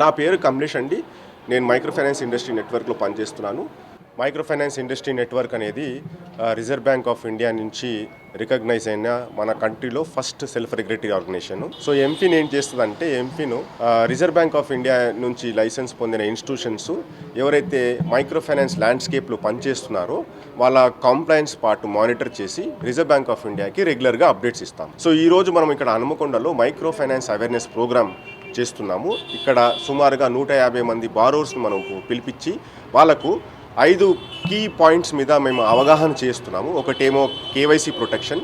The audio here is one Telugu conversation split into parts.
నా పేరు కమలేష్ అండి. నేను మైక్రో ఫైనాన్స్ ఇండస్ట్రీ నెట్వర్క్లో పనిచేస్తున్నాను. మైక్రో ఫైనాన్స్ ఇండస్ట్రీ నెట్వర్క్ అనేది రిజర్వ్ బ్యాంక్ ఆఫ్ ఇండియా నుంచి రికగ్నైజ్ అయిన మన కంట్రీలో first self regulatory organisation. So MFIN ఏం చేస్తుందంటే MFIN Reserve Bank of India నుంచి లైసెన్స్ పొందిన ఇన్స్టిట్యూషన్స్ ఎవరైతే మైక్రో ఫైనాన్స్ ల్యాండ్స్కేప్లో పనిచేస్తున్నారో వాళ్ళ కాంప్లయన్స్ పార్ట్ మానిటర్ చేసి రిజర్వ్ బ్యాంక్ ఆఫ్ ఇండియాకి రెగ్యులర్గా అప్డేట్స్ ఇస్తాం. సో ఈ రోజు మనం ఇక్కడ హనుమకొండలో మైక్రో ఫైనాన్స్ అవేర్నెస్ ప్రోగ్రామ్ చేస్తున్నాము. ఇక్కడ సుమారుగా నూట యాభై మంది బారోర్స్ని మనం పిలిపించి వాళ్ళకు ఐదు కీ పాయింట్స్ మీద మేము అవగాహన చేస్తున్నాము. ఒకటేమో KYC protection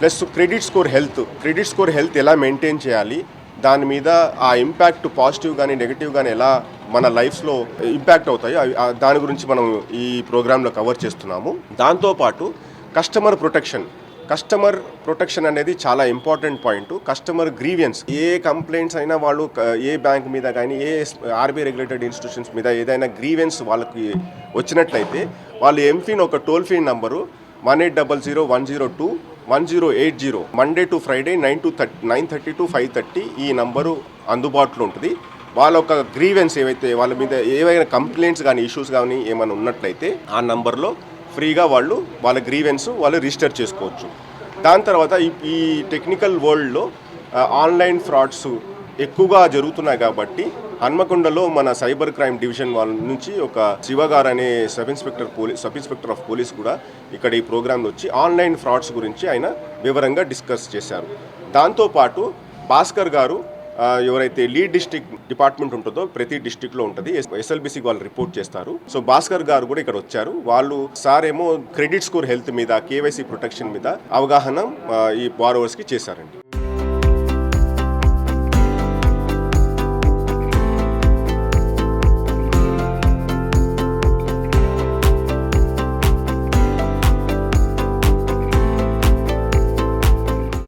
plus credit score health. Credit score health ఎలా మెయింటైన్ చేయాలి? దాని మీద ఆ ఇంపాక్ట్ పాజిటివ్ కానీ నెగిటివ్ కానీ ఎలా మన లైఫ్స్లో ఇంపాక్ట్ అవుతాయి అవి- దాని గురించి మనం ఈ ప్రోగ్రాంలో కవర్ చేస్తున్నాము. దాంతోపాటు కస్టమర్ ప్రొటెక్షన్. కస్టమర్ ప్రొటెక్షన్ అనేది చాలా ఇంపార్టెంట్ పాయింట్. Customer grievance. ఏ కంప్లైంట్స్ అయినా వాళ్ళు ఏ బ్యాంక్ మీద కానీ ఏ ఆర్బీఐ రెగ్యులేటెడ్ ఇన్స్టిట్యూషన్స్ మీద ఏదైనా గ్రీవెన్స్ వాళ్ళకి వచ్చినట్లయితే వాళ్ళు ఎంఫిన్ ఒక toll free number one eight double zero one zero two one zero eight zero. Monday to Friday nine to thirty nine thirty to five thirty ఈ నంబరు అందుబాటులో ఉంటుంది. వాళ్ళ ఒక గ్రీవెన్స్ ఏవైతే వాళ్ళ మీద ఏవైనా కంప్లైంట్స్ కానీ ఇష్యూస్ కానీ ఏమైనా ఉన్నట్లయితే ఆ నంబర్లో ఫ్రీగా వాళ్ళు వాళ్ళ గ్రీవెన్స్ వాళ్ళు రిజిస్టర్ చేసుకోవచ్చు. దాని తర్వాత ఈ- టెక్నికల్ వరల్డ్లో ఆన్లైన్ ఫ్రాడ్స్ ఎక్కువగా జరుగుతున్నాయి కాబట్టి హన్మకొండలో మన సైబర్ క్రైమ్ డివిజన్ వాళ్ళ నుంచి ఒక శివ గారు అనే sub inspector police sub inspector of police కూడా ఇక్కడ ఈ ప్రోగ్రాంలో వచ్చి ఆన్లైన్ ఫ్రాడ్స్ గురించి ఆయన వివరంగా డిస్కస్ చేశారు. దాంతోపాటు భాస్కర్ గారు ఎవరైతే లీడ్ డిస్ట్రిక్ట్ డిపార్ట్మెంట్ ఉంటుందో ప్రతి డిస్టిక్లో ఉంటుంది. ఎస్ఎల్బిసి వాళ్ళు రిపోర్ట్ చేస్తారు. సో భాస్కర్ గారు కూడా ఇక్కడ వచ్చారు. వాళ్ళు సార్ ఏమో క్రెడిట్ స్కోర్ హెల్త్ మీద కేవైసీ ప్రొటెక్షన్ మీద అవగాహన ఈ బారోవర్స్కి చేశారండి.